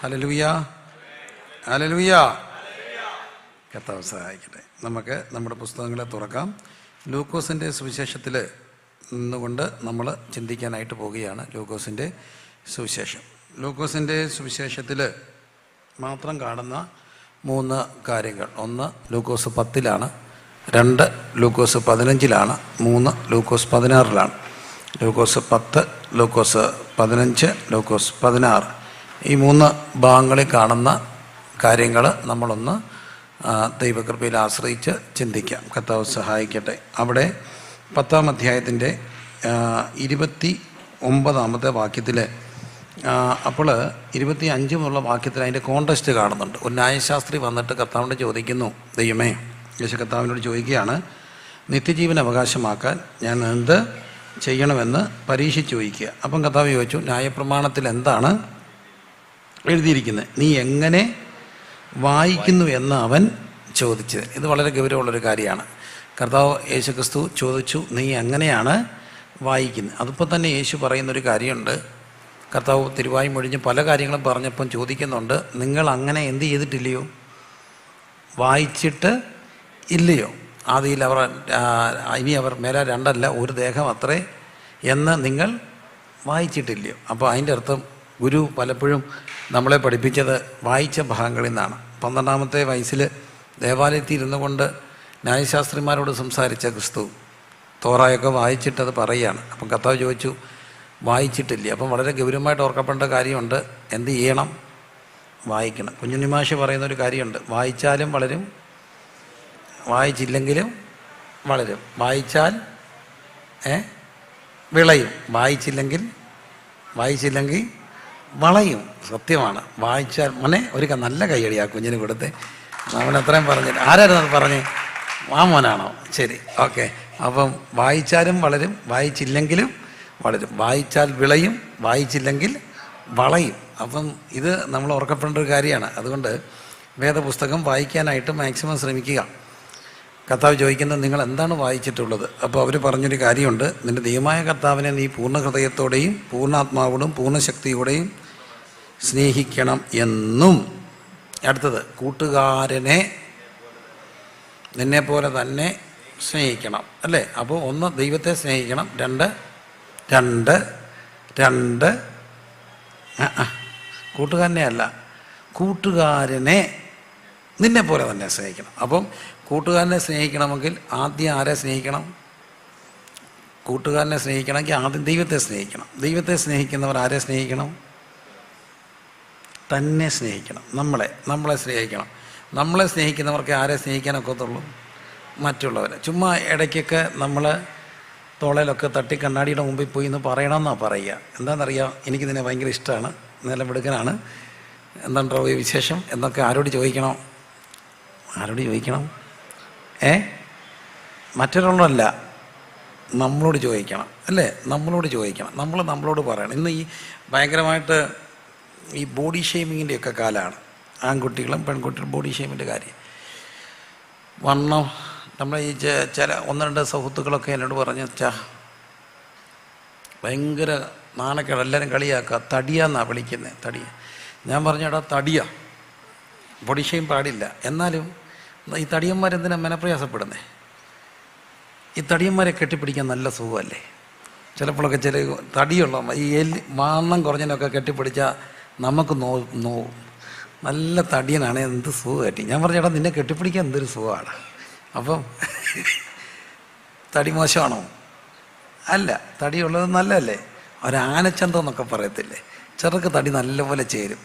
ഹലലുയ കർത്താവ് സഹായിക്കട്ടെ. നമുക്ക് നമ്മുടെ പുസ്തകങ്ങളെ തുറക്കാം. ലൂക്കോസിന്റെ സുവിശേഷത്തിൽ നിന്നുകൊണ്ട് നമ്മൾ ചിന്തിക്കാനായിട്ട് പോവുകയാണ് ലൂക്കോസിന്റെ സുവിശേഷം. ലൂക്കോസിന്റെ സുവിശേഷത്തിൽ മാത്രം കാണുന്ന മൂന്ന് കാര്യങ്ങൾ. ഒന്ന് ലൂക്കോസ് പത്തിലാണ്. രണ്ട് ലൂക്കോസ് പതിനഞ്ചിലാണ്. മൂന്ന് ലൂക്കോസ് പതിനാറിലാണ്. ലൂക്കോസ് പത്ത് ലൂക്കോസ് പതിനഞ്ച് ലൂക്കോസ് പതിനാറ്. ഈ മൂന്ന് ഭാഗങ്ങളിൽ കാണുന്ന കാര്യങ്ങൾ നമ്മളൊന്ന് ദൈവകൃപയിൽ ആശ്രയിച്ച് ചിന്തിക്കാം. കർത്താവ് സഹായിക്കട്ടെ. അവിടെ പത്താം അധ്യായത്തിന്റെ ഇരുപത്തി ഒമ്പതാമത്തെ വാക്യത്തിൽ അപ്പോൾ ഇരുപത്തി അഞ്ച് മുതലുള്ള വാക്യത്തിൽ അതിന്റെ കോണ്ടസ്റ്റ് കാണുന്നുണ്ട്. ഒരു ന്യായശാസ്ത്രി വന്നിട്ട് കർത്താവിനോട് ചോദിക്കുന്നു ദൈവമേ യേശു കർത്താവിനോട് ചോദിക്കുകയാണ് നിത്യജീവൻ അവകാശമാക്കാൻ ഞാൻ എന്ത് ചെയ്യണമെന്ന് പരീക്ഷിച്ച് ചോദിക്കുക. അപ്പം കർത്താവ് ചോദിച്ചു ന്യായപ്രമാണത്തിൽ എന്താണ് എഴുതിയിരിക്കുന്നത്. നീ എങ്ങനെ വായിക്കുന്നു എന്ന് അവൻ ചോദിച്ചത്. ഇത് വളരെ ഗൗരവമുള്ളൊരു കാര്യമാണ്. കർത്താവ് യേശു ക്രിസ്തു ചോദിച്ചു നീ എങ്ങനെയാണ് വായിക്കുന്നത്? അതിപ്പോൾ തന്നെ യേശു പറയുന്നൊരു കാര്യമുണ്ട്. കർത്താവ് തിരുവായി മൊഴിഞ്ഞ് പല കാര്യങ്ങളും പറഞ്ഞപ്പം ചോദിക്കുന്നുണ്ട്. നിങ്ങൾ അങ്ങനെ എന്ത് ചെയ്തിട്ടില്ലയോ? വായിച്ചിട്ട് ഇല്ലയോ? ആദിയിൽ അവർ ഇനി അവർ മേലെ രണ്ടല്ല ഒരു ദേഹം അത്രേ എന്ന് നിങ്ങൾ വായിച്ചിട്ടില്ലയോ? അപ്പോൾ അതിന്റെ അർത്ഥം ഗുരു പലപ്പോഴും നമ്മളെ പഠിപ്പിച്ചത് വായിച്ച ഭാഗങ്ങളിൽ നിന്നാണ്. പന്ത്രണ്ടാമത്തെ വയസ്സിൽ ദേവാലയത്തിൽ ഇരുന്നു കൊണ്ട് ന്യായശാസ്ത്രിമാരോട് സംസാരിച്ച ക്രിസ്തു തോറായൊക്കെ വായിച്ചിട്ട് അത് പറയുകയാണ്. അപ്പം കർത്താവ് ചോദിച്ചു വായിച്ചിട്ടില്ല. അപ്പം വളരെ ഗൗരവമായിട്ട് ഓർക്കപ്പെടേണ്ട കാര്യമുണ്ട്. എന്ത് ചെയ്യണം? വായിക്കണം. കുഞ്ഞുണ്ണിമാഷ് പറയുന്ന ഒരു കാര്യമുണ്ട്. വായിച്ചാലും വളരും വായിച്ചില്ലെങ്കിലും വളരും. വായിച്ചാൽ ഏ? വിളയും. വായിച്ചില്ലെങ്കിൽ വായിച്ചില്ലെങ്കിൽ വളയും സത്യമാണ്. വായിച്ചാൽ മോനെ ഒരു നല്ല കൈയടി ആ കുഞ്ഞിന് കൊടുത്ത്. അവൻ അത്രയും പറഞ്ഞിട്ട് ആരായിരുന്നു അത് പറഞ്ഞ്? ആ മോനാണോ ശരി ഓക്കെ. അപ്പം വായിച്ചാലും വളരും വായിച്ചില്ലെങ്കിലും വളരും. വായിച്ചാൽ വിളയും വായിച്ചില്ലെങ്കിൽ വളയും. അപ്പം ഇത് നമ്മൾ ഓർക്കപ്പെടേണ്ട ഒരു കാര്യമാണ്. അതുകൊണ്ട് വേദപുസ്തകം വായിക്കാനായിട്ട് മാക്സിമം ശ്രമിക്കുക. കർത്താവ് ചോദിക്കുന്നത് നിങ്ങൾ എന്താണ് വായിച്ചിട്ടുള്ളത്? അപ്പോൾ അവർ പറഞ്ഞൊരു കാര്യമുണ്ട്. നിന്റെ ദൈവമായ കർത്താവിനെ നീ പൂർണ ഹൃദയത്തോടെയും പൂർണാത്മാവോടും പൂർണശക്തിയോടെയും സ്നേഹിക്കണം എന്നും. അടുത്തത് കൂട്ടുകാരനെ നിന്നെപ്പോലെ തന്നെ സ്നേഹിക്കണം അല്ലേ? അപ്പോൾ ഒന്ന് ദൈവത്തെ സ്നേഹിക്കണം രണ്ട് രണ്ട് രണ്ട്. കൂട്ടുകാരനെ അല്ല കൂട്ടുകാരനെ നിന്നെ പോലെ തന്നെ സ്നേഹിക്കണം. അപ്പം കൂട്ടുകാരനെ സ്നേഹിക്കണമെങ്കിൽ ആദ്യം ആരെ സ്നേഹിക്കണം? കൂട്ടുകാരനെ സ്നേഹിക്കണമെങ്കിൽ ആദ്യം ദൈവത്തെ സ്നേഹിക്കണം. ദൈവത്തെ സ്നേഹിക്കുന്നവർ ആരെ സ്നേഹിക്കണം? തന്നെ സ്നേഹിക്കണം. നമ്മളെ നമ്മളെ സ്നേഹിക്കണം. നമ്മളെ സ്നേഹിക്കുന്നവർക്ക് ആരെ സ്നേഹിക്കാനൊക്കത്തുള്ളൂ മറ്റുള്ളവരെ. ചുമ്മാ ഇടയ്ക്കൊക്കെ നമ്മൾ തോളയിലൊക്കെ തട്ടി കണ്ണാടിയുടെ മുമ്പിൽ പോയി എന്ന് പറയണമെന്നാണ് പറയുക. എന്താണെന്നറിയാം? നിന്നെ ഭയങ്കര ഇഷ്ടമാണ്. നിലമെടുക്കനാണ്. എന്താണ് ഈ വിശേഷം? എന്നൊക്കെ ആരോട് ചോദിക്കണം? ആരോട് ചോദിക്കണം? ഏ? മറ്റൊരാളല്ല നമ്മളോട് ചോദിക്കണം. അല്ലേ? നമ്മളോട് ചോദിക്കണം. നമ്മൾ നമ്മളോട് പറയണം. ഇന്ന് ഈ ഭയങ്കരമായിട്ട് ഈ ബോഡി ഷെയ്മിങ്ങിന്റെ ഒക്കെ കാലമാണ് ആൺകുട്ടികളും പെൺകുട്ടികളും ബോഡി ഷെയ്മിന്റെ കാര്യം. വണ്ണം നമ്മൾ ഈ ചില ഒന്ന് രണ്ട് സുഹൃത്തുക്കളൊക്കെ എന്നോട് പറഞ്ഞു ചാ ഭയങ്കര നാണക്കേട്. എല്ലാവരും കളിയാക്കുക തടിയാന്നാണ് വിളിക്കുന്നത് തടിയ ഞാൻ പറഞ്ഞടാ തടിയ. ബോഡി ഷെയിം പാടില്ല. എന്നാലും ഈ തടിയന്മാരെന്തിനാ മനപ്രയാസപ്പെടുന്നേ? ഈ തടിയന്മാരെ കെട്ടിപ്പിടിക്കാൻ നല്ല സുഖമല്ലേ ചിലപ്പോഴൊക്കെ ചില തടിയുള്ള ഈ എല്ല് മാന്നം കുറഞ്ഞതിനൊക്കെ കെട്ടിപ്പിടിച്ചാൽ നമുക്ക് നോ നോ നല്ല തടിയനാണ് എന്ത് സുഖമായിട്ട് ഞാൻ പറഞ്ഞേടാ നിന്നെ കെട്ടിപ്പിടിക്കാൻ എന്തൊരു സുഖമാണ്? അപ്പം തടി മോശമാണോ? അല്ല തടിയുള്ളത് നല്ലതല്ലേ? ഒരാനച്ചന്തം എന്നൊക്കെ പറയത്തില്ലേ? ചെറുക്ക് തടി നല്ലപോലെ ചേരും.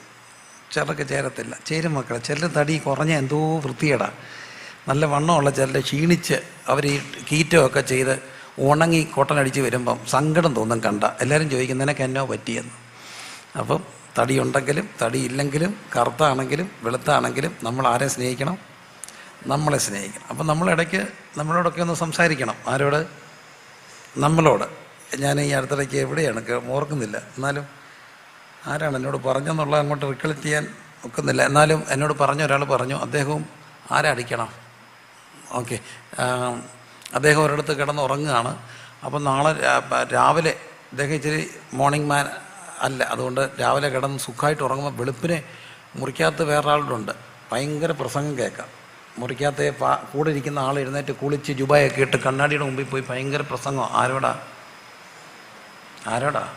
ചെറുക്ക് ചേരത്തില്ല. ചേരും മക്കളെ. ചിലർ തടി കുറഞ്ഞ എന്തോ വൃത്തിയടാ നല്ല വണ്ണമുള്ള ചിലർ ക്ഷീണിച്ച് അവർ ഈ കീറ്റമൊക്കെ ചെയ്ത് ഉണങ്ങി കൊട്ടനടിച്ച് വരുമ്പം സങ്കടം തോന്നും കണ്ട. എല്ലാവരും ചോദിക്കും നിനക്ക് എന്നോ പറ്റിയെന്ന്? അപ്പം തടിയുണ്ടെങ്കിലും തടിയില്ലെങ്കിലും കറുത്താണെങ്കിലും വെളുത്താണെങ്കിലും നമ്മൾ ആരെ സ്നേഹിക്കണം? നമ്മളെ സ്നേഹിക്കണം. അപ്പം നമ്മളിടയ്ക്ക് നമ്മളോടൊക്കെ ഒന്ന് സംസാരിക്കണം. ആരോട്? നമ്മളോട്. ഞാൻ ഈ അടുത്തിടയ്ക്ക് എവിടെയാണ്? ഓർക്കുന്നില്ല. എന്നാലും ആരാണ് എന്നോട് പറഞ്ഞെന്നുള്ളത് അങ്ങോട്ട് റിക്കളക്ട് ചെയ്യാൻ ഒക്കുന്നില്ല. എന്നാലും എന്നോട് പറഞ്ഞ ഒരാൾ പറഞ്ഞു അദ്ദേഹവും ആരടിക്കണം ഓക്കെ. അദ്ദേഹം ഒരിടത്ത് കിടന്ന് ഉറങ്ങുകയാണ് അപ്പം നാളെ രാവിലെ അദ്ദേഹം ഇച്ചിരി മോർണിംഗ് മാൻ അല്ല അതുകൊണ്ട് രാവിലെ കിടന്ന് സുഖമായിട്ട് ഉറങ്ങുമ്പോൾ വെളുപ്പിനെ മുറിക്കകത്ത് വേറൊരാളുണ്ട്. ഭയങ്കര പ്രസംഗം കേൾക്കാം. മുറിക്കകത്തെ പാ കൂടെ ഇരിക്കുന്ന ആൾ എഴുന്നേറ്റ് കുളിച്ച് ജുബായൊക്കെ ഇട്ട് കണ്ണാടിയുടെ മുമ്പിൽ പോയി ഭയങ്കര പ്രസംഗം. ആരോടാ? ആരോടാ?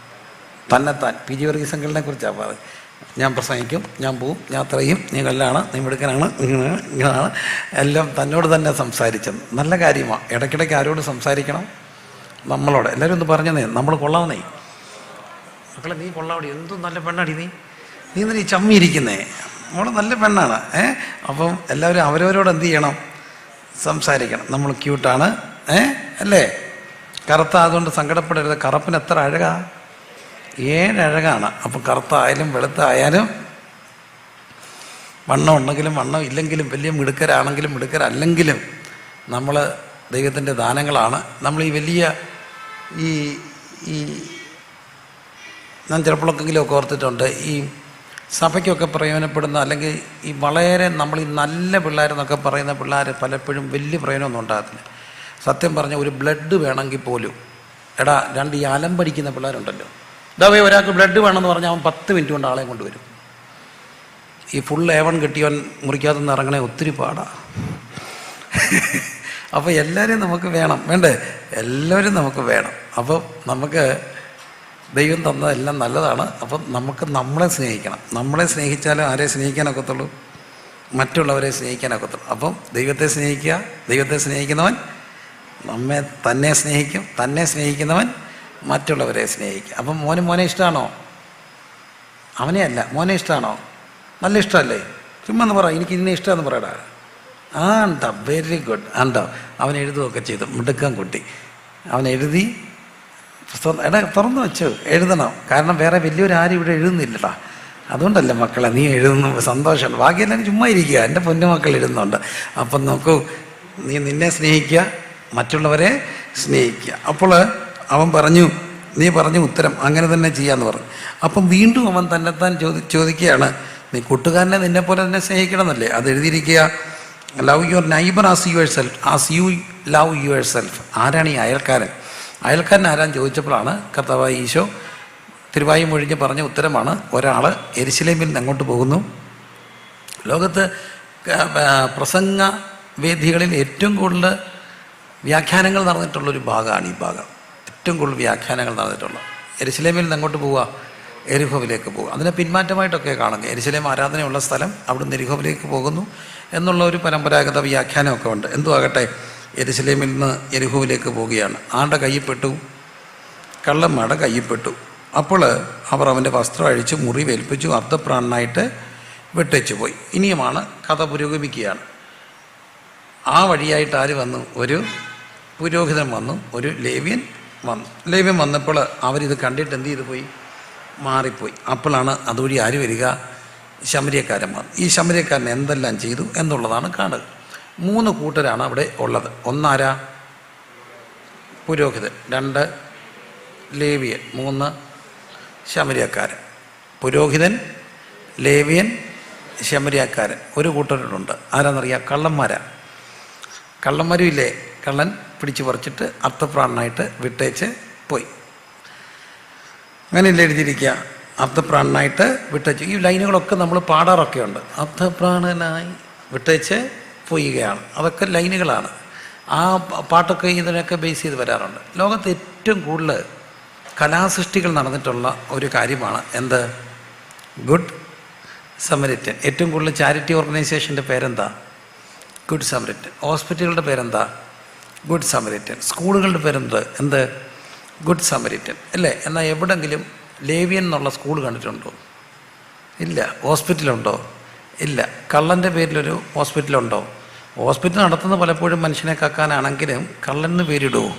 തന്നെത്താൻ. പി ജി വർഗീസ് അങ്കിളിനെ കുറിച്ചാണ് പറയുന്നത് ഞാൻ പ്രസംഗിക്കും ഞാൻ പോവും ഞാൻ അത്രയും. നീ കല്ലാണ് നീ മിടുക്കനാണ് ഇങ്ങനെയാണ് എല്ലാം തന്നോട് തന്നെ സംസാരിച്ചത് നല്ല കാര്യമാണ് ഇടയ്ക്കിടയ്ക്ക് ആരോട് സംസാരിക്കണം? നമ്മളോട്. എല്ലാവരും ഒന്ന് പറഞ്ഞതേ നമ്മൾ കൊള്ളാമെന്നേ മക്കളെ നീ കൊള്ളാവടി എന്തും നല്ല പെണ്ണാടി നീ. നീ നീ ചമ്മിയിരിക്കുന്നേ? നമ്മൾ നല്ല പെണ്ണാണ്. ഏ? അപ്പം എല്ലാവരും അവരവരോട് എന്ത് ചെയ്യണം? സംസാരിക്കണം. നമ്മൾ ക്യൂട്ടാണ്. ഏ? അല്ലേ? കറുത്ത അതുകൊണ്ട് സങ്കടപ്പെടരുത്. കറുപ്പിന് എത്ര അഴകാ? ഏഴഴകാണ്. അപ്പോൾ അപ്പം കറുത്തായാലും വെളുത്തായാലും വണ്ണം ഉണ്ടെങ്കിലും വണ്ണം ഇല്ലെങ്കിലും വലിയ മിടുക്കരാണെങ്കിലും മിടുക്കരല്ലെങ്കിലും നമ്മൾ ദൈവത്തിന്റെ ദാനങ്ങളാണ്. നമ്മൾ ഈ വലിയ ഈ ഈ ഞാൻ ചിലപ്പോഴൊക്കെങ്കിലും ഒക്കെ ഓർത്തിട്ടുണ്ട്. ഈ സഭയ്ക്കൊക്കെ പ്രയോജനപ്പെടുന്ന അല്ലെങ്കിൽ ഈ വളരെ നമ്മൾ ഈ നല്ല പിള്ളേരെന്നൊക്കെ പറയുന്ന പിള്ളേർ പലപ്പോഴും വലിയ പ്രയോജനമൊന്നും ഉണ്ടാകത്തില്ല. സത്യം പറഞ്ഞ ഒരു ബ്ലഡ് വേണമെങ്കിൽ പോലും. എടാ രണ്ട് ഈ അലമ്പടിക്കുന്ന പിള്ളേരുണ്ടല്ലോ. ഇതാവേ ഒരാൾക്ക് ബ്ലഡ് വേണമെന്ന് പറഞ്ഞാൽ അവൻ പത്ത് മിനിറ്റ് കൊണ്ട് ആളെ കൊണ്ടുവരും. ഈ ഫുൾ ഏവൺ കിട്ടിയവൻ മുറിക്കാതെ നിന്ന് ഇറങ്ങണേ ഒത്തിരി പാടാ. അപ്പോൾ എല്ലാവരെയും നമുക്ക് വേണം. വേണ്ടേ? എല്ലാവരും നമുക്ക് വേണം. അപ്പോൾ നമുക്ക് ദൈവം തന്നതെല്ലാം നല്ലതാണ്. അപ്പം നമുക്ക് നമ്മളെ സ്നേഹിക്കണം. നമ്മളെ സ്നേഹിച്ചാലും ആരെ സ്നേഹിക്കാനൊക്കത്തുള്ളൂ മറ്റുള്ളവരെ സ്നേഹിക്കാനൊക്കത്തുള്ളൂ അപ്പം ദൈവത്തെ സ്നേഹിക്കുക ദൈവത്തെ സ്നേഹിക്കുന്നവൻ നമ്മെ തന്നെ സ്നേഹിക്കും തന്നെ സ്നേഹിക്കുന്നവൻ മറ്റുള്ളവരെ സ്നേഹിക്കും. അപ്പം മോന് മോനെ ഇഷ്ടമാണോ അവനെ അല്ല. മോനെ ഇഷ്ടമാണോ നല്ല ഇഷ്ടമല്ലേ? ചുമ്മാ എന്ന് പറ. എനിക്ക് ഇന്നെ ഇഷ്ടമെന്ന് പറയടാ. ആ ഉണ്ടോ വെരി ഗുഡ് ഉണ്ടോ അവൻ എഴുതുകയൊക്കെ ചെയ്തു. മിടുക്കം കുട്ടി. അവൻ എഴുതി എടാ തുറന്നു വെച്ചു എഴുതണം. കാരണം വേറെ വലിയൊരു ആരും ഇവിടെ എഴുതുന്നില്ലടാ. അതുകൊണ്ടല്ലേ മക്കളെ നീ എഴുതുന്നു സന്തോഷമാണ് ബാക്കിയെല്ലാം ചുമ്മാ ഇരിക്കുക. എന്റെ പൊന്നു മക്കൾ എഴുതുന്നുണ്ട്. അപ്പം നോക്കൂ നീ നിന്നെ സ്നേഹിക്കുക മറ്റുള്ളവരെ സ്നേഹിക്കുക. അപ്പോൾ അവൻ പറഞ്ഞു നീ പറഞ്ഞു ഉത്തരം അങ്ങനെ തന്നെ ചെയ്യാന്ന് പറഞ്ഞു. അപ്പം വീണ്ടും അവൻ തന്നെത്താൻ ചോദി ചോദിക്കുകയാണ് നീ കൂട്ടുകാരനെ നിന്നെ പോലെ തന്നെ സ്നേഹിക്കണമെന്നല്ലേ? അത് എഴുതിയിരിക്കുക. Love your neighbour as yourself as you love yourself ആരാണ് ഈ അയൽക്കാരൻ? അയൽക്കാരൻ ആരാൻ ചോദിച്ചപ്പോഴാണ് കർത്താവായ ഈശോ തിരുവായി മൊഴിഞ്ഞ് പറഞ്ഞ ഉത്തരമാണ് ഒരാൾ എരിശിലേമിൽ നിന്ന് അങ്ങോട്ട് പോകുന്നു. ലോകത്ത് പ്രസംഗ വേദികളിൽ ഏറ്റവും കൂടുതൽ വ്യാഖ്യാനങ്ങൾ നടന്നിട്ടുള്ളൊരു ഭാഗമാണ് ഈ ഭാഗം. ഏറ്റവും കൂടുതൽ വ്യാഖ്യാനങ്ങൾ നടന്നിട്ടുള്ളത്. എരിശിലേമിൽ നിന്ന് അങ്ങോട്ട് പോവുക എരിഹോവിലേക്ക് പോകുക അതിനെ പിന്മാറ്റമായിട്ടൊക്കെ കാണുക എരിശിലേം ആരാധനയുള്ള സ്ഥലം അവിടുന്ന് എരിഹോവിലേക്ക് പോകുന്നു എന്നുള്ള ഒരു പരമ്പരാഗത വ്യാഖ്യാനമൊക്കെ ഉണ്ട്. എന്തു ആകട്ടെ എരിശിലേമിൽ നിന്ന് എരിഹോവിലേക്ക് പോവുകയാണ്. ആരുടെ കയ്യിൽപ്പെട്ടു കള്ളന്മാരുടെ കയ്യിൽപ്പെട്ടു അപ്പോൾ അവർ അവന്റെ വസ്ത്രം അഴിച്ച് മുറി വേൽപ്പിച്ചു അർദ്ധപ്രാണനായിട്ട് വെട്ടിച്ചു പോയി. ഇനിയുമാണ് കഥ പുരോഗമിക്കുകയാണ്. ആ വഴിയായിട്ട് ആര് വന്നു? ഒരു പുരോഹിതൻ വന്നു ഒരു ലേവ്യൻ വന്നു. ലേവ്യൻ വന്നപ്പോൾ അവരിത് കണ്ടിട്ട് എന്ത് ചെയ്തു പോയി? മാറിപ്പോയി. അപ്പോഴാണ് അതുവഴി ആര് വരിക? ശമരിയക്കാരൻ വന്നു. ഈ ശമരിയക്കാരൻ എന്തെല്ലാം ചെയ്തു എന്നുള്ളതാണ് കാണുക. മൂന്ന് കൂട്ടരാണ് അവിടെ ഉള്ളത്. ഒന്നാരാ? പുരോഹിതൻ. രണ്ട് ലേവിയൻ. മൂന്ന് ശമരിയക്കാരൻ. പുരോഹിതൻ ലേവിയൻ ശമരിയക്കാരൻ. ഒരു കൂട്ടരുണ്ട്. ആരാന്നറിയാം? കള്ളന്മാരാ. കള്ളന്മാരും ഇല്ലേ കള്ളൻ പിടിച്ചു പറിച്ചിട്ട് അർത്ഥപ്രാണനായിട്ട് വിട്ടേച്ച് പോയി. അങ്ങനെയല്ലേ എഴുതിയിരിക്കുക? അർത്ഥപ്രാണനായിട്ട് വിട്ടേച്ച്. ഈ ലൈനുകളൊക്കെ നമ്മൾ പാടാറൊക്കെയുണ്ട്. അർത്ഥപ്രാണനായി വിട്ടേച്ച് പോവുകയാണ് അതൊക്കെ ലൈനുകളാണ്. ആ പാട്ടൊക്കെ ഇതിനൊക്കെ ബേസ് ചെയ്ത് വരാറുണ്ട്. ലോകത്ത് ഏറ്റവും കൂടുതൽ കലാസൃഷ്ടികൾ നടന്നിട്ടുള്ള ഒരു കാര്യമാണ് എന്ത്? Good Samaritan. ഏറ്റവും കൂടുതൽ ചാരിറ്റി ഓർഗനൈസേഷന്റെ പേരെന്താ? Good Samaritan. ഹോസ്പിറ്റലുകളുടെ പേരെന്താ? Good Samaritan. സ്കൂളുകളുടെ പേരെന്ത്? എന്ത്? Good Samaritan. അല്ലേ? എന്നാൽ എവിടെങ്കിലും ലേവിയൻ എന്നുള്ള സ്കൂൾ കണ്ടിട്ടുണ്ടോ? ഇല്ല. ഹോസ്പിറ്റലുണ്ടോ? ഇല്ല. കള്ളന്റെ പേരിലൊരു ഹോസ്പിറ്റലുണ്ടോ? ഹോസ്പിറ്റൽ നടത്തുന്ന പലപ്പോഴും മനുഷ്യനെ കക്കാനാണെങ്കിലും കള്ളന് പേരിടുമോ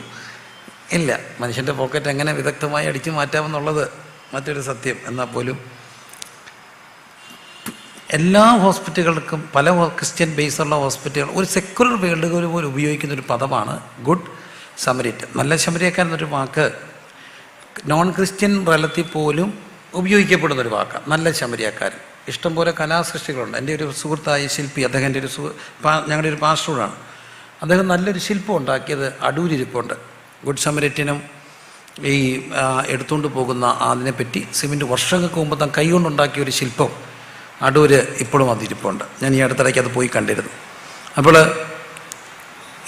ഇല്ല മനുഷ്യന്റെ പോക്കറ്റ് എങ്ങനെ വിദഗ്ധമായി അടിച്ചു മാറ്റാമെന്നുള്ളത് മറ്റൊരു സത്യം. എന്നാൽ പോലും എല്ലാ ഹോസ്പിറ്റലുകൾക്കും പല ക്രിസ്ത്യൻ ബേസുള്ള ഹോസ്പിറ്റലുകൾ ഒരു സെക്കുലർ വേൾഡുകൾ പോലും ഉപയോഗിക്കുന്ന ഒരു പദമാണ് ഗുഡ് സമരിറ്റ് നല്ല ശമരിയക്കാൻ എന്നൊരു വാക്ക് നോൺ ക്രിസ്ത്യൻ റലത്തിൽ പോലും ഉപയോഗിക്കപ്പെടുന്ന ഒരു വാക്കാണ് നല്ല ശമരിയക്കാരൻ. ഇഷ്ടംപോലെ കലാസൃഷ്ടികളുണ്ട്. എന്റെ ഒരു സുഹൃത്തായ ശില്പി അദ്ദേഹം എന്റെ ഒരു ഞങ്ങളുടെ ഒരു പാസ്റ്ററോടാണ് അദ്ദേഹം നല്ലൊരു ശില്പം ഉണ്ടാക്കിയത് അടൂരിരിപ്പുണ്ട് ഗുഡ് സമരറ്റിനും ഈ എടുത്തുകൊണ്ട് പോകുന്ന അതിനെപ്പറ്റി സിമെന്റ് വർഷങ്ങൾക്ക് മുമ്പ് താൻ കൈകൊണ്ടുണ്ടാക്കിയ ഒരു ശില്പം അടൂര് ഇപ്പോഴും അതിരിപ്പുണ്ട്. ഞാൻ ഈ അടുത്തിടയ്ക്ക് അത് പോയി കണ്ടിരുന്നു. അപ്പോൾ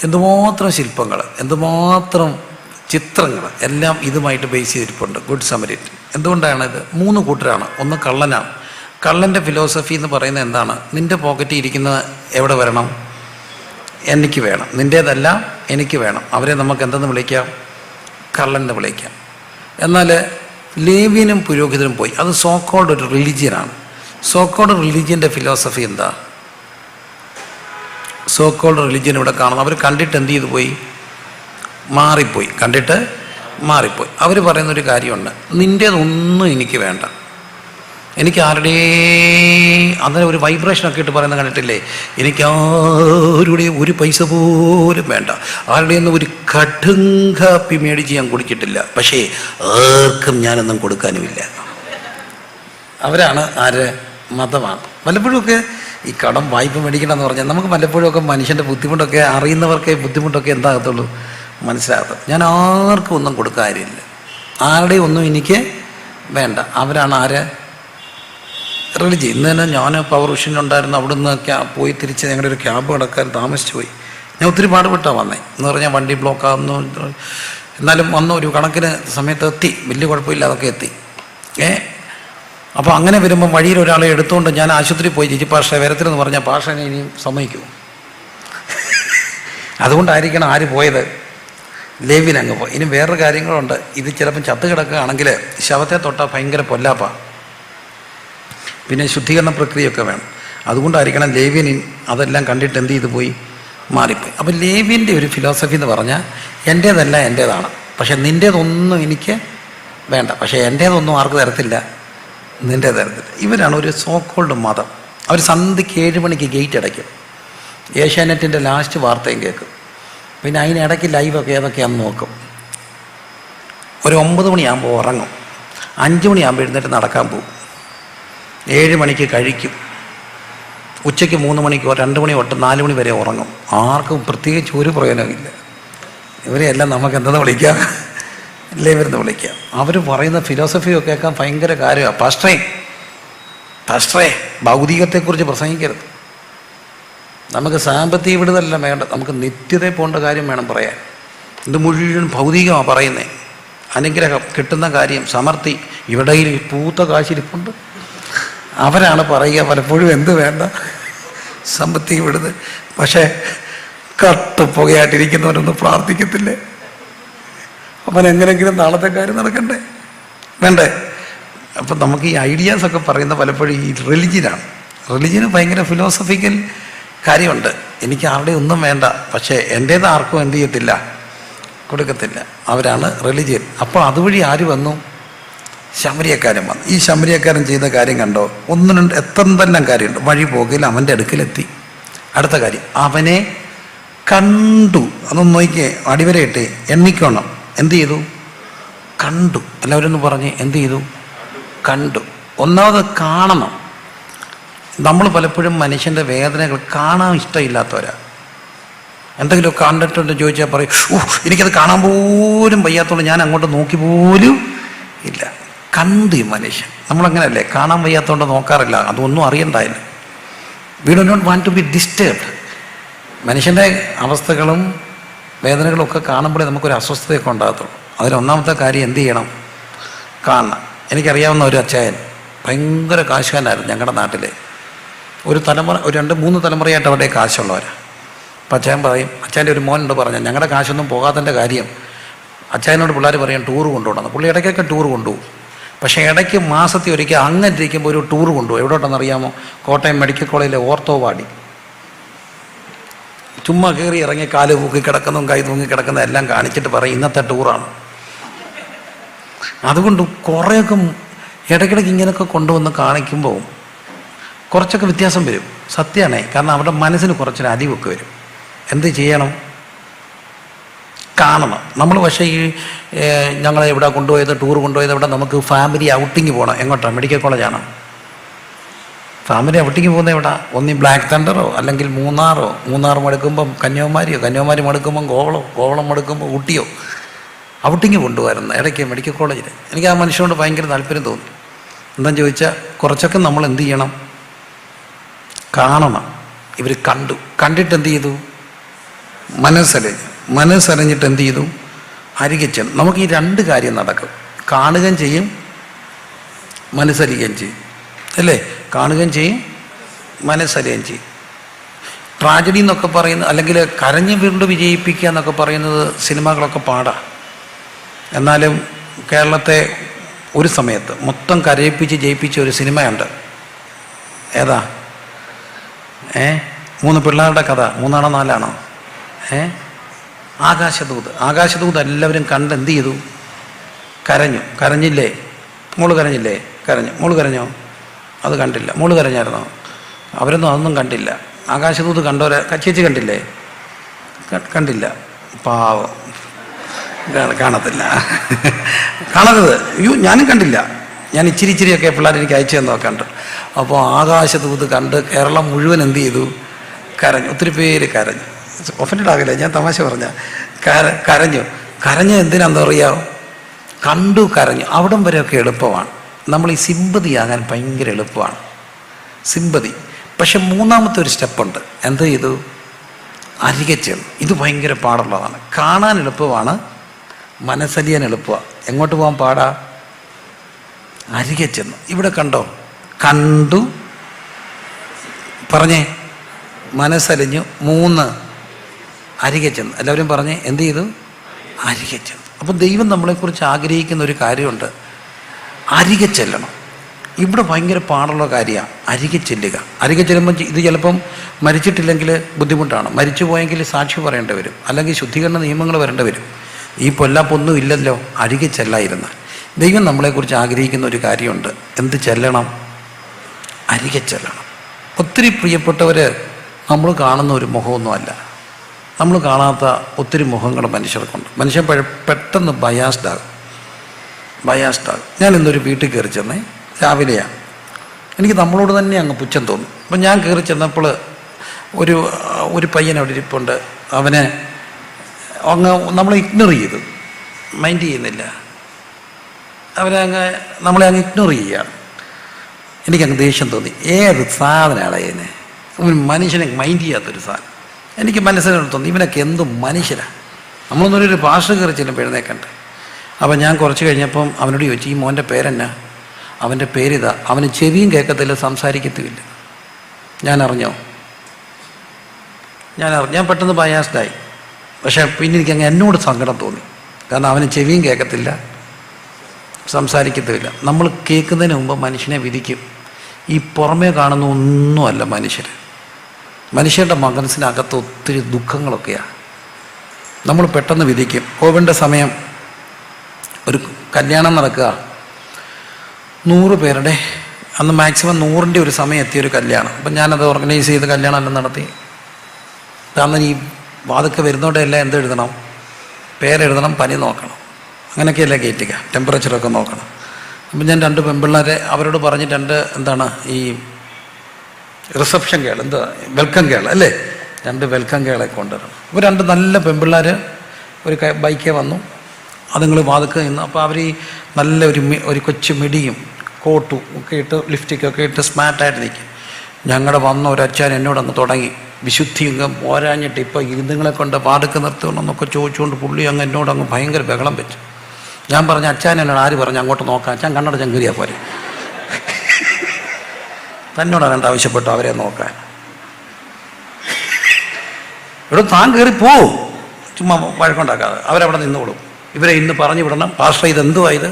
എന്തുമാത്രം ശില്പങ്ങൾ എന്തുമാത്രം ചിത്രങ്ങൾ എല്ലാം ഇതുമായിട്ട് ബേസ് ചെയ്തിരിപ്പുണ്ട് ഗുഡ് സമരിറ്റ്. എന്തുകൊണ്ടാണ് ഇത്? മൂന്ന് കൂട്ടരാണ്. ഒന്ന് കള്ളനാണ്. കള്ളന്റെ ഫിലോസഫി എന്ന് പറയുന്നത് എന്താണ്? നിന്റെ പോക്കറ്റിൽ ഇരിക്കുന്നത് എവിടെ വരണം? എനിക്ക് വേണം. നിന്റേതല്ല എനിക്ക് വേണം. അവരെ നമുക്ക് എന്തെന്ന് വിളിക്കാം? കള്ളന്റെ വിളിക്കാം. എന്നാൽ ലേവ്യനും പുരോഹിതനും പോയി. അത് സോക്കോൾഡ് ഒരു റിലിജിയനാണ് സോക്കോൾഡ് റിലിജിയന്റെ ഫിലോസഫി എന്താ? സോക്കോൾഡ് റിലിജിയൻ ഇവിടെ കാണുന്നു. അവർ കണ്ടിട്ട് എന്ത് ചെയ്തു പോയി? മാറിപ്പോയി. കണ്ടിട്ട് മാറിപ്പോയി. അവർ പറയുന്നൊരു കാര്യമുണ്ട്. നിന്റേതൊന്നും എനിക്ക് വേണ്ട. എനിക്ക് ആരുടെ അങ്ങനെ ഒരു വൈബ്രേഷനൊക്കെ ഇട്ട് പറയുന്നത് കണ്ടിട്ടില്ലേ? എനിക്ക് ആരുടെയും ഒരു പൈസ പോലും വേണ്ട. ആരുടെയും ഒരു കടും കാപ്പി മേടിച്ച് ഞാൻ കുടിച്ചിട്ടില്ല. പക്ഷേ ആർക്കും ഞാനൊന്നും കൊടുക്കാനുമില്ല. അവരാണ് ആര് മതമാണ്. വല്ലപ്പോഴുമൊക്കെ ഈ കടം വായ്പ മേടിക്കണം എന്ന് പറഞ്ഞാൽ നമുക്ക് പലപ്പോഴുമൊക്കെ മനുഷ്യന്റെ ബുദ്ധിമുട്ടൊക്കെ അറിയുന്നവർക്ക് ബുദ്ധിമുട്ടൊക്കെ എന്താകത്തുള്ളൂ? മനസ്സിലാകത്തുള്ളൂ. ഞാൻ ആർക്കും ഒന്നും കൊടുക്കാനില്ല. ആരുടെയും ഒന്നും എനിക്ക് വേണ്ട. അവരാണ് ആര് റിലിജി ഇന്ന് തന്നെ ഞാൻ പവർ വിഷനുണ്ടായിരുന്നു അവിടെ നിന്ന് പോയി തിരിച്ച് ഞങ്ങളുടെ ഒരു ക്യാബ് കിടക്കാൻ താമസിച്ചു പോയി. ഞാൻ ഒത്തിരി പാടുപെട്ടാണ് വന്നേ. എന്ന് പറഞ്ഞാൽ വണ്ടി ബ്ലോക്ക് ആകുന്നു എന്നാലും വന്ന ഒരു കണക്കിന് സമയത്ത് എത്തി. വലിയ കുഴപ്പമില്ല അതൊക്കെ എത്തി. ഏ? അപ്പോൾ അങ്ങനെ വരുമ്പോൾ വഴിയിൽ ഒരാളെ എടുത്തുകൊണ്ട് ഞാൻ ആശുപത്രി പോയി. ചേച്ചി പാഷ വരത്തിലെന്ന് പറഞ്ഞാൽ പാഷനെ ഇനിയും സമ്മതിക്കുമോ അതുകൊണ്ടായിരിക്കണം ആര് പോയത്. ലേവിനങ്ങ് പോയി. ഇനി വേറൊരു കാര്യങ്ങളുണ്ട്. ഇത് ചിലപ്പം ചത്ത് കിടക്കുകയാണെങ്കിൽ ശവത്തെ തൊട്ടാൽ ഭയങ്കര പൊല്ലാപ്പ. പിന്നെ ശുദ്ധീകരണ പ്രക്രിയയൊക്കെ വേണം. അതുകൊണ്ടായിരിക്കണം ലേവ്യൻ അതെല്ലാം കണ്ടിട്ട് എന്ത് ചെയ്തു പോയി? മാറിപ്പോയി. അപ്പം ലേവ്യന്റെ ഒരു ഫിലോസഫി എന്ന് പറഞ്ഞാൽ എന്റേതല്ല എന്റേതാണ് പക്ഷേ നിന്റേതൊന്നും എനിക്ക് വേണ്ട. പക്ഷേ എന്റേതൊന്നും ആർക്ക് തരത്തില്ല. നിന്റെ തരത്തില്ല. ഇവരാണ് ഒരു സോക്കോൾഡ് മതം. അവർ സന്ധ്യയ്ക്ക് ഏഴ് മണിക്ക് ഗേറ്റ് അടയ്ക്കും. ഏഷ്യാനെറ്റിന്റെ ലാസ്റ്റ് വാർത്തയും കേൾക്കും. പിന്നെ അതിനിടയ്ക്ക് ലൈവൊക്കെ ഏതൊക്കെയാന്ന് നോക്കും. ഒരു ഒമ്പത് മണിയാകുമ്പോൾ ഉറങ്ങും. അഞ്ച് മണിയാകുമ്പോൾ എഴുന്നേറ്റ് നടക്കാൻ പോകും ഏഴ് മണിക്ക് കഴിക്കും. ഉച്ചയ്ക്ക് മൂന്ന് മണിക്കോ രണ്ട് മണി തൊട്ട് നാല് മണി വരെ ഉറങ്ങും. ആർക്കും പ്രത്യേകിച്ച് ഒരു പ്രയോജനമില്ല ഇവരെയെല്ലാം നമുക്ക് എന്തെന്ന് വിളിക്കാം? അല്ലേ ഇവരെന്ന് വിളിക്കാം. അവർ പറയുന്ന ഫിലോസഫിയൊക്കെ കേൾക്കാൻ ഭയങ്കര കാര്യമാണ് പഷ്ട്രേ പഷ്ട്രേ ഭൗതികത്തെക്കുറിച്ച് പ്രസംഗിക്കരുത്. നമുക്ക് സാമ്പത്തിക വിടുതലല്ല വേണ്ട നമുക്ക് നിത്യത പോകേണ്ട കാര്യം വേണം പറയാൻ. ഇത് മുഴുവൻ ഭൗതികമാണ് പറയുന്നത് അനുഗ്രഹം കിട്ടുന്ന കാര്യം സമർത്ഥി ഇവിടെ ഈ പൂത്ത കാശിരിപ്പുണ്ട്. അവരാണ് പറയുക പലപ്പോഴും എന്ത് വേണ്ട? സമ്പത്തി വിടുന്നത് പക്ഷേ കത്തുപുകയായിട്ടിരിക്കുന്നവരൊന്നും പ്രാർത്ഥിക്കത്തില്ലേ? അവൻ എങ്ങനെങ്കിലും നാളത്തെ കാര്യം നടക്കണ്ടേ? വേണ്ടേ? അപ്പം നമുക്ക് ഈ ഐഡിയാസ് ഒക്കെ പറയുന്ന പലപ്പോഴും ഈ റിലിജിയനാണ്. റിലിജിയന് ഭയങ്കര ഫിലോസഫിക്കൽ കാര്യമുണ്ട്. എനിക്ക് ആരുടെ ഒന്നും വേണ്ട. പക്ഷേ എന്റേത് ആർക്കും എന്ത് ചെയ്യത്തില്ല? കൊടുക്കത്തില്ല. അവരാണ് റിലിജിയൻ. അപ്പോൾ അതുവഴി ആര് വന്നു? ശമരിയക്കാരൻ വന്നു. ഈ ശമരിയക്കാരൻ ചെയ്ത കാര്യം കണ്ടോ? ഒന്ന് രണ്ട് എത്ര തന്നെ കാര്യമുണ്ട്? വഴി പോകയിൽ അവന്റെ അടുക്കലെത്തി. അടുത്ത കാര്യം അവനെ കണ്ടു. അതൊന്ന് നോക്കിയേ അടിവരയിട്ടേ എണ്ണിക്കണം. എന്ത് ചെയ്തു? കണ്ടു. എല്ലാവരും പറഞ്ഞ് എന്ത് ചെയ്തു? കണ്ടു. ഒന്നാമത് കാണണം. നമ്മൾ പലപ്പോഴും മനുഷ്യന്റെ വേദനകൾ കാണാൻ ഇഷ്ടമില്ലാത്തവരാ. എന്തെങ്കിലും കണ്ടിട്ടുണ്ട് ചോദിച്ചാൽ പറയും എനിക്കത് കാണാൻ പോലും വയ്യാത്തോളം ഞാൻ അങ്ങോട്ട് നോക്കി പോലും ഇല്ല. ഈ മനുഷ്യൻ. നമ്മളങ്ങനെയല്ലേ കാണാൻ വയ്യാത്തതുകൊണ്ട് നോക്കാറില്ല. അതൊന്നും അറിയണ്ടായില്ല we do not want to be disturbed മനുഷ്യന്റെ അവസ്ഥകളും വേദനകളും ഒക്കെ കാണുമ്പോഴേ നമുക്കൊരു അസ്വസ്ഥതയൊക്കെ ഉണ്ടാകത്തുള്ളൂ. അതിലൊന്നാമത്തെ കാര്യം എന്ത് ചെയ്യണം? കാണണം. എനിക്കറിയാവുന്ന ഒരു അച്ചായൻ ഭയങ്കര കാശുകാരനായിരുന്നു ഞങ്ങളുടെ നാട്ടിലെ. ഒരു തലമുറ ഒരു രണ്ട് മൂന്ന് തലമുറയായിട്ട് അവിടെ കാശുള്ളവരാണ് അപ്പം അച്ചായൻ പറയും അച്ചായന്റെ ഒരു മോനുണ്ട് പറഞ്ഞു ഞങ്ങളുടെ കാശൊന്നും പോകാത്തതിന്റെ കാര്യം അച്ചായനോട് പിള്ളേർ പറയും ടൂർ കൊണ്ടുപോകണം പുള്ളി ഇടയ്ക്കൊക്കെ ടൂർ കൊണ്ടുപോകും. പക്ഷേ ഇടയ്ക്ക് മാസത്തിൽ ഒരിക്കൽ അങ്ങനെ ഇരിക്കുമ്പോൾ ഒരു ടൂർ കൊണ്ടുപോകും എവിടോട്ടെന്ന് അറിയാമോ? കോട്ടയം മെഡിക്കൽ കോളേജിലെ ഓർത്തോ വാടി. ചുമ്മാ കയറി ഇറങ്ങി കാൽ തൂക്കി കിടക്കുന്നതും കൈ തൂങ്ങി കിടക്കുന്നതും എല്ലാം കാണിച്ചിട്ട് പറയും ഇന്നത്തെ ടൂറാണ് അതുകൊണ്ട് കുറേയൊക്കെ ഇടയ്ക്കിടയ്ക്ക് ഇങ്ങനെയൊക്കെ കൊണ്ടുവന്ന് കാണിക്കുമ്പോൾ കുറച്ചൊക്കെ വ്യത്യാസം വരും. സത്യമാണേ കാരണം അവരുടെ മനസ്സിന് കുറച്ചൊരു അരിവൊക്കെ വരും. എന്ത് ചെയ്യണം? കാണണം. നമ്മൾ പക്ഷേ ഈ ഞങ്ങളെ ഇവിടെ കൊണ്ടുപോയത് ടൂർ കൊണ്ടുപോയത് ഇവിടെ നമുക്ക് ഫാമിലി ഔട്ടിങ് പോകണം എങ്ങോട്ടാണ് മെഡിക്കൽ കോളേജാണ് ഫാമിലി ഔട്ടിങ് പോകുന്നത് എവിടെ? ഒന്നി ബ്ലാക്ക് തണ്ടറോ അല്ലെങ്കിൽ മൂന്നാറോ? മൂന്നാർ മടുക്കുമ്പം കന്യാകുമാരിയോ? കന്യാകുമാരി മടുക്കുമ്പം കോവളോ കോവളം മടുക്കുമ്പോൾ ഊട്ടിയോ? ഔട്ടിങ് കൊണ്ടുവരുന്ന ഇടയ്ക്ക് മെഡിക്കൽ കോളേജിൽ എനിക്ക് ആ മനുഷ്യനോട് ഭയങ്കര താല്പര്യം തോന്നി. എന്താണെന്ന് ചോദിച്ചാൽ കുറച്ചൊക്കെ നമ്മൾ എന്ത് ചെയ്യണം? കാണണം. ഇവർ കണ്ടു. കണ്ടിട്ട് എന്ത് ചെയ്തു? മനസ്സറിഞ്ഞു മനസ്സറിഞ്ഞിട്ട് എന്ത് ചെയ്തു? അരികെ ചെന്നു. നമുക്ക് ഈ രണ്ട് കാര്യം നടക്കും. കാണുകയും ചെയ്യും മനസ്സരിക്കുകയും ചെയ്യും. അല്ലേ? കാണുകയും ചെയ്യും മനസ്സറിയുകയും ചെയ്യും. ട്രാജഡി എന്നൊക്കെ പറയുന്നത് അല്ലെങ്കിൽ കരഞ്ഞ് വീണ്ടും വിജയിപ്പിക്കുക എന്നൊക്കെ പറയുന്നത് സിനിമകളൊക്കെ പാടാം. എന്നാലും കേരളത്തെ ഒരു സമയത്ത് മൊത്തം കരയിപ്പിച്ച് ജയിപ്പിച്ച ഒരു സിനിമയുണ്ട്. ഏതാ? ഏ? മൂന്ന് പിള്ളേരുടെ കഥ. മൂന്നാണോ നാലാണോ? ഏ? ആകാശദൂത്. ആകാശദൂത് എല്ലാവരും കണ്ട് എന്ത് ചെയ്തു? കരഞ്ഞു. കരഞ്ഞില്ലേ? മോൾ കരഞ്ഞില്ലേ? കരഞ്ഞു. മോൾ കരഞ്ഞോ? അത് കണ്ടില്ല. മോൾ കരഞ്ഞായിരുന്നോ? അവരൊന്നും അതൊന്നും കണ്ടില്ല. ആകാശദൂത് കണ്ടവരെ ചേച്ചി കണ്ടില്ലേ? കണ്ടില്ല. പാവം. കാണ- കാണത്തില്ല. കാണരുത്. അയ്യോ ഞാനും കണ്ടില്ല. ഞാൻ ഇച്ചിരി ഇച്ചിരിയൊക്കെ പിള്ളേർ എനിക്ക് അയച്ചു തന്നോ കണ്ടു. അപ്പോൾ ആകാശദൂത് കണ്ട് കേരളം മുഴുവൻ എന്ത് ചെയ്തു? കരഞ്ഞു. ഒത്തിരി പേര് കരഞ്ഞു. ഒഫൻഡഡ് ആകില്ല ഞാൻ തമാശ പറഞ്ഞ. കര കരഞ്ഞു. കരഞ്ഞ എന്തിനാന്ന് അറിയാമോ കണ്ടു കരഞ്ഞു. അവിടം വരെയൊക്കെ എളുപ്പമാണ്. നമ്മൾ ഈ സിമ്പതി സിമ്പതിയാകാൻ ഭയങ്കര എളുപ്പമാണ്. സിമ്പതി. പക്ഷെ മൂന്നാമത്തെ ഒരു സ്റ്റെപ്പുണ്ട്. എന്ത് ചെയ്തു? അരികെ ഇത് ഭയങ്കര പാടുള്ളതാണ്. കാണാൻ എളുപ്പമാണ്. മനസ്സലിയാൻ എളുപ്പമാണ് എങ്ങോട്ട് പോകാൻ പാടാ? അരികെ ഇവിടെ കണ്ടോ? കണ്ടു. പറഞ്ഞേ. മനസ്സലിഞ്ഞു. മൂന്ന്. അരികെ ചെന്നു. എല്ലാവരും പറഞ്ഞേ എന്ത് ചെയ്തു? അരികെ ചെന്നു. അപ്പം ദൈവം നമ്മളെക്കുറിച്ച് ആഗ്രഹിക്കുന്ന ഒരു കാര്യമുണ്ട്. അരികെ ചെല്ലണം. ഇവിടെ ഭയങ്കര പാടുള്ള കാര്യമാണ് അരികെ ചെല്ലുക. അരികെ ചെല്ലുമ്പോൾ ഇത് ചിലപ്പം മരിച്ചിട്ടില്ലെങ്കിൽ ബുദ്ധിമുട്ടാണ്. മരിച്ചു പോയെങ്കിൽ സാക്ഷി പറയേണ്ടി വരും. അല്ലെങ്കിൽ ശുദ്ധീകരണ നിയമങ്ങൾ വരേണ്ടി വരും. ഈ പൊല്ലാപ്പൊന്നും ഇല്ലല്ലോ അരികെ ചെല്ലായിരുന്ന. ദൈവം നമ്മളെക്കുറിച്ച് ആഗ്രഹിക്കുന്ന ഒരു കാര്യമുണ്ട്. എന്ത് ചെല്ലണം? അരികെ ചെല്ലണം. ഒത്തിരി പ്രിയപ്പെട്ടവർ നമ്മൾ കാണുന്ന ഒരു മുഖമൊന്നുമല്ല. നമ്മൾ കാണാത്ത ഒത്തിരി മുഖങ്ങൾ മനുഷ്യർക്കുണ്ട്. മനുഷ്യൻ പെട്ടെന്ന് ബയാസ്ഡ് ആകും. ബയാസ്ഡ് ആകും. ഞാൻ ഇന്നൊരു വീട്ടിൽ കയറി ചെന്നേ രാവിലെയാണ്. എനിക്ക് നമ്മളോട് തന്നെ അങ്ങ് പുച്ഛം തോന്നും. അപ്പം ഞാൻ കയറി ചെന്നപ്പോൾ ഒരു ഒരു പയ്യൻ അവിടെ ഇരിപ്പുണ്ട്. അവനെ അങ്ങ് നമ്മൾ ഇഗ്നോർ ചെയ്തു. മൈൻഡ് ചെയ്യുന്നില്ല. അവനെ അങ്ങ് നമ്മളെ അങ്ങ് ഇഗ്നോർ ചെയ്യുകയാണ്. എനിക്കങ്ങ് ദേഷ്യം തോന്നി. ഏത് സാധനമാണ് അതിനെ ഒരു മനുഷ്യനെ മൈൻഡ് ചെയ്യാത്തൊരു സാധനം. എനിക്ക് മനസ്സിലായി തോന്നി ഇവനൊക്കെ എന്തും മനുഷ്യരാണ് നമ്മളൊന്നും ഒരു ഭാഷ കയറി ചെല്ലുമ്പോൾ എഴുന്നേക്കണ്ട്? അപ്പം ഞാൻ കുറച്ച് കഴിഞ്ഞപ്പം അവനോട് ചോദിച്ചു ഈ മോന്റെ പേരെന്നാ? അവന്റെ പേരിതാ. അവന് ചെവിയും കേൾക്കത്തില്ല സംസാരിക്കത്തുമില്ല. ഞാൻ അറിഞ്ഞോ? ഞാൻ അറിഞ്ഞു. ഞാൻ പെട്ടെന്ന് ബയാസ്ഡായി പക്ഷേ പിന്നെ എനിക്ക് അങ്ങ് എന്നോട് സങ്കടം തോന്നി. കാരണം അവന് ചെവിയും കേൾക്കത്തില്ല സംസാരിക്കത്തുമില്ല. നമ്മൾ കേൾക്കുന്നതിന് മുമ്പ് മനുഷ്യനെ വിധിക്കും. ഈ പുറമേ കാണുന്ന ഒന്നുമല്ല മനുഷ്യർ മനുഷ്യരുടെ മനസ്സിനകത്ത് ഒത്തിരി ദുഃഖങ്ങളൊക്കെയാണ്. നമ്മൾ പെട്ടെന്ന് വിധിക്കും. കോവിഡിന്റെ സമയം ഒരു കല്യാണം നടക്കുക. നൂറ് പേരുടെ അന്ന് മാക്സിമം നൂറിന്റെ ഒരു സമയം എത്തിയൊരു കല്യാണം. അപ്പം ഞാനത് ഓർഗനൈസ് ചെയ്ത് കല്യാണം എല്ലാം നടത്തി. കാരണം ഈ വാതൊക്കെ വരുന്നോടെല്ലാം എന്ത് എഴുതണം? പേരെഴുതണം പനി നോക്കണം. അങ്ങനെയൊക്കെയല്ലേ കയറ്റുക ടെമ്പറേച്ചറൊക്കെ നോക്കണം. അപ്പം ഞാൻ രണ്ട് പെൺപിള്ളേരെ അവരോട് പറഞ്ഞ് രണ്ട് എന്താണ് ഈ റിസപ്ഷൻ കേൾ എന്താ വെൽക്കം കേൾ അല്ലേ? രണ്ട് വെൽക്കം കേളെ കൊണ്ടുവരണം അപ്പോൾ രണ്ട് നല്ല പെൺപിള്ളേർ ഒരു ബൈക്കേ വന്നു. അതുങ്ങൾ വാതുക്ക നിന്ന് അപ്പോൾ അവർ ഈ നല്ല ഒരു ഒരു കൊച്ചു മിടിയും കോട്ടും ഒക്കെ ഇട്ട് ലിഫ്റ്റിക്കൊക്കെ ഇട്ട് സ്മാർട്ടായിട്ട് നിൽക്കും. ഞങ്ങളുടെ വന്ന ഒരച്ഛൻ എന്നോട് അങ്ങ് തുടങ്ങി. വിശുദ്ധി അങ്ങ് പോരാഞ്ഞിട്ട് ഇപ്പോൾ ഇതുങ്ങളെ കൊണ്ട് പാടുക്ക് നിർത്തണമെന്നൊക്കെ ചോദിച്ചുകൊണ്ട് പുള്ളി അങ്ങ് എന്നോട് അങ്ങ് ഭയങ്കര ബഹളം വെച്ചു. ഞാൻ പറഞ്ഞ അച്ഛൻ എന്നോട് ആര് പറഞ്ഞു അങ്ങോട്ട് നോക്കാം അച്ഛൻ കണ്ണട ചങ്കരിയാ പോരെ. തന്നോടാണ് രണ്ട് ആവശ്യപ്പെട്ടു അവരെ നോക്കാൻ. ഇവിടെ താൻ കയറി പോവും ചുമ്മാ വഴക്കുണ്ടാക്കാതെ. അവരവിടെ നിന്നോളും. ഇവരെ ഇന്ന് പറഞ്ഞു വിടണം. പാസ്റ്റർ ഇത് എന്തുവാ ഇത്?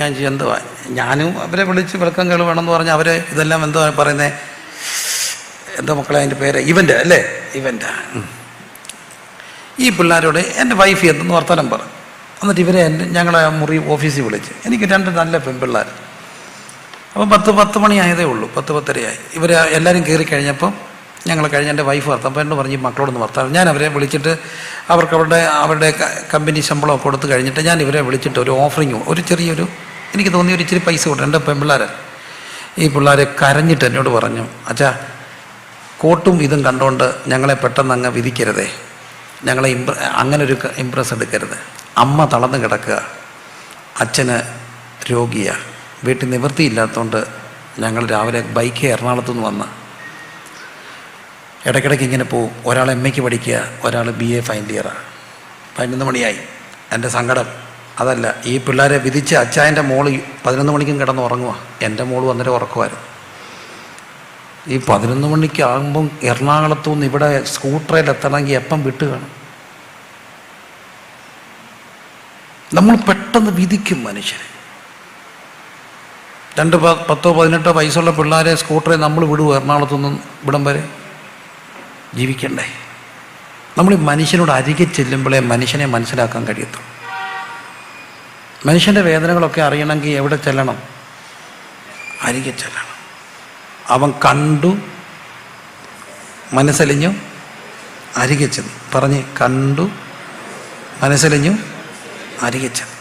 ഞാൻ എന്തുവാ? ഞാനും അവരെ വിളിച്ച് വെൽക്കം കേൾ വേണമെന്ന് പറഞ്ഞ് അവരെ ഇതെല്ലാം എന്തുവാ പറയുന്നത് എന്തോ മക്കളെ അതിന്റെ പേര്? ഇവന്റ് അല്ലേ? ഇവന്റ്. ഈ പിള്ളേരോട് എന്റെ വൈഫ് എന്തെന്ന് വർത്തമാനം പറഞ്ഞു എന്നിട്ട് ഇവരെ എന്റെ ഞങ്ങളെ മുറി ഓഫീസിൽ വിളിച്ച്. എനിക്ക് രണ്ട് നല്ല പെൺപിള്ളേർ അപ്പം പത്ത് പത്ത് മണിയായതേ ഉള്ളൂ. പത്ത് പത്തരയായി. ഇവർ എല്ലാവരും കയറി കഴിഞ്ഞപ്പം ഞങ്ങൾ കഴിഞ്ഞ എന്റെ വൈഫ് വർത്താൻ അപ്പം എന്നോട് പറഞ്ഞ് മക്കളോടൊന്ന് വർത്താനം. ഞാൻ അവരെ വിളിച്ചിട്ട് അവർക്ക് അവരുടെ അവരുടെ കമ്പനി ശമ്പളമൊക്കെ കൊടുത്ത് കഴിഞ്ഞിട്ട് ഞാൻ ഇവരെ വിളിച്ചിട്ട് ഒരു ഓഫറിങ് ഒരു ചെറിയൊരു എനിക്ക് തോന്നി ഒരു ഇച്ചിരി പൈസ കൊടുത്തു എന്റെ പെൺപിള്ളേർ ഈ പിള്ളേരെ കരഞ്ഞിട്ട് എന്നോട് പറഞ്ഞു അച്ഛാ കോട്ടും ഇതും കണ്ടുകൊണ്ട് ഞങ്ങളെ പെട്ടെന്ന് അങ്ങ് വിധിക്കരുതേ. ഞങ്ങളെ ഇമ്പ്ര അങ്ങനെ ഒരു ഇമ്പ്രസ് എടുക്കരുത്. അമ്മ തളർന്ന് കിടക്കുക. അച്ഛന് രോഗിയാണ് വീട്ടിൽ നിവൃത്തിയില്ലാത്തതുകൊണ്ട് ഞങ്ങൾ രാവിലെ ബൈക്ക് എറണാകുളത്തു നിന്ന് വന്ന് ഇടയ്ക്കിടയ്ക്ക് ഇങ്ങനെ പോവും. ഒരാൾ എം എക്ക് പഠിക്കുക ഒരാൾ ബി എ ഫൈനൽ ഇയറാണ് പതിനൊന്ന് മണിയായി. എന്റെ സങ്കടം. അതല്ല ഈ പിള്ളേരെ വിധിച്ച് അച്ചായന്റെ മോൾ പതിനൊന്ന് മണിക്കും കിടന്ന് ഉറങ്ങുക എന്റെ മോൾ വന്നിട്ട് ഉറക്കുമായിരുന്നു. ഈ പതിനൊന്ന് മണിക്കാകുമ്പം എറണാകുളത്തു നിന്ന് ഇവിടെ സ്കൂട്ടറിൽ എത്തണമെങ്കിൽ എപ്പം വിട്ട് കാണും? നമ്മൾ പെട്ടെന്ന് വിധിക്കും മനുഷ്യരെ. രണ്ട് പത്തോ പതിനെട്ടോ വയസ്സുള്ള പിള്ളേരെ സ്കൂട്ടറെ നമ്മൾ വിടുവോ എറണാകുളത്തുനിന്നും വിടം വരെ? ജീവിക്കണ്ടേ. നമ്മൾ മനുഷ്യനോട് അരികെ ചെല്ലുമ്പോഴേ മനുഷ്യനെ മനസ്സിലാക്കാൻ കഴിയത്തുള്ളൂ. മനുഷ്യന്റെ വേദനകളൊക്കെ അറിയണമെങ്കിൽ എവിടെ ചെല്ലണം? അരികെ ചെല്ലണം. അവൻ കണ്ടു മനസ്സലിഞ്ഞു അരികെ ചെന്നു. പറഞ്ഞ് കണ്ടു മനസ്സലിഞ്ഞു അരികെ ചെന്നു.